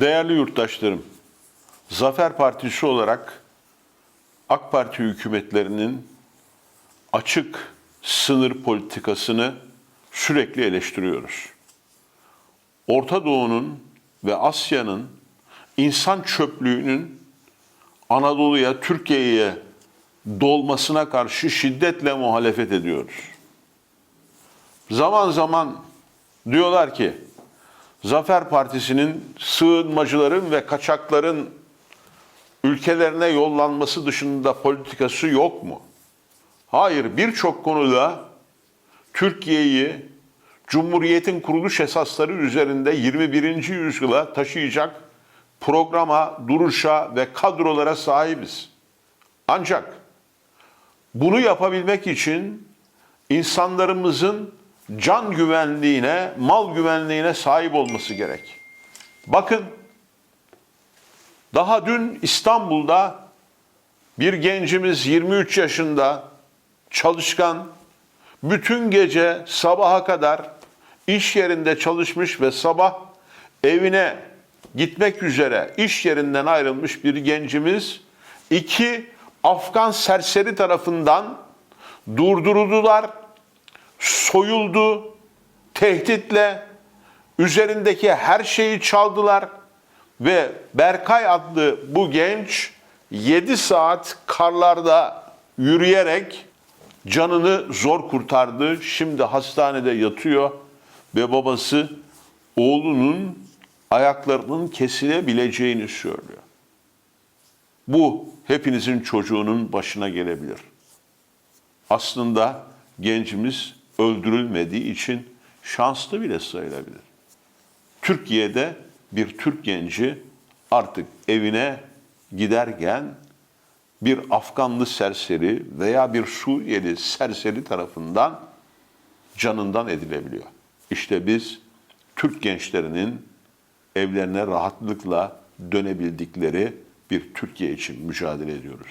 Değerli yurttaşlarım, Zafer Partisi olarak AK Parti hükümetlerinin açık sınır politikasını sürekli eleştiriyoruz. Orta Doğu'nun ve Asya'nın insan çöplüğünün Anadolu'ya, Türkiye'ye dolmasına karşı şiddetle muhalefet ediyoruz. Zaman zaman diyorlar ki Zafer Partisi'nin sığınmacıların ve kaçakların ülkelerine yollanması dışında politikası yok mu? Hayır, birçok konuda Türkiye'yi Cumhuriyet'in kuruluş esasları üzerinde 21. yüzyıla taşıyacak programa, duruşa ve kadrolara sahibiz. Ancak bunu yapabilmek için insanlarımızın can güvenliğine, mal güvenliğine sahip olması gerek. Bakın, daha dün İstanbul'da bir gencimiz 23 yaşında çalışkan, bütün gece sabaha kadar iş yerinde çalışmış ve sabah evine gitmek üzere iş yerinden ayrılmış bir gencimiz iki Afgan serseri tarafından durduruldular, soyuldu, tehditle üzerindeki her şeyi çaldılar ve Berkay adlı bu genç 7 saat karlarda yürüyerek canını zor kurtardı. Şimdi hastanede yatıyor ve babası oğlunun ayaklarının kesilebileceğini söylüyor. Bu hepinizin çocuğunun başına gelebilir. Aslında gencimiz öldürülmediği için şanslı bile sayılabilir. Türkiye'de bir Türk genci artık evine giderken bir Afganlı serseri veya bir Suriyeli serseri tarafından canından edilebiliyor. İşte biz Türk gençlerinin evlerine rahatlıkla dönebildikleri bir Türkiye için mücadele ediyoruz.